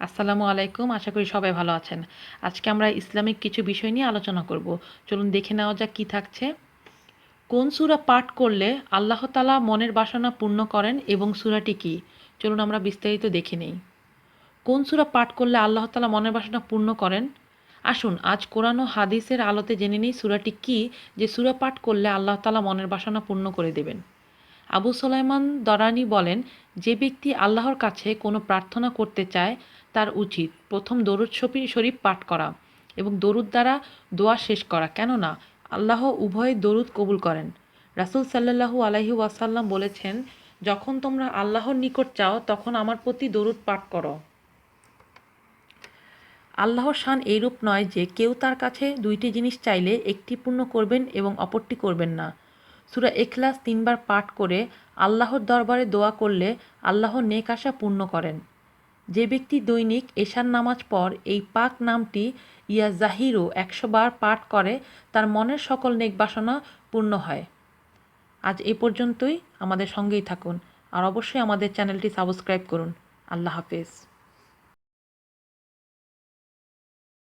আসসালামু আলাইকুম, আশা করি সবাই ভালো আছেন। আজকে আমরা ইসলামিক কিছু বিষয় নিয়ে আলোচনা করব। চলুন দেখে নেওয়া যাক কী থাকছে। কোন সূরা পাঠ করলে আল্লাহ তালা মনের বাসনা পূর্ণ করেন এবং সুরাটি কী? চলুন আমরা বিস্তারিত দেখে নেই। কোন সূরা পাঠ করলে আল্লাহ তালা মনের বাসনা পূর্ণ করেন? আসুন, আজ কোরআন ও হাদিসের আলোতে জেনে নিই সুরাটি কী, যে সুরা পাঠ করলে আল্লাহ তালা মনের বাসনা পূর্ণ করে দেবেন। আবু সোলাইমান দরানি বলেন, যে ব্যক্তি আল্লাহর কাছে কোনো প্রার্থনা করতে চায়, তার উচিত প্রথম দরুদ শরীফ পাঠ করা এবং দরুদ দ্বারা দোয়া শেষ করা। কেননা, আল্লাহ উভয় দরুদ কবুল করেন। রাসূল সাল্লাল্লাহু আলাইহি ওয়াসাল্লাম বলেছেন, যখন তোমরা আল্লাহর নিকট চাও, তখন আমার প্রতি দরুদ পাঠ করো। আল্লাহর শান এইরূপ নয় যে কেউ তার কাছে দুইটি জিনিস চাইলে একটি পূর্ণ করবেন এবং অপরটি করবেন না। সূরা এখলাস তিনবার পাঠ করে আল্লাহর দরবারে দোয়া করলে আল্লাহ নেক আশা পূর্ণ করেন। যে ব্যক্তি দৈনিক এশার নামাজ পর এই পাক নামটি ইয়া জাহিরু একশো বার পাঠ করে, তার মনের সকল নেক বাসনা পূর্ণ হয়। আজ এ পর্যন্তই। আমাদের সঙ্গেই থাকুন। আর অবশ্যই আমাদের চ্যানেলটি সাবস্ক্রাইব করুন। আল্লাহ হাফেজ।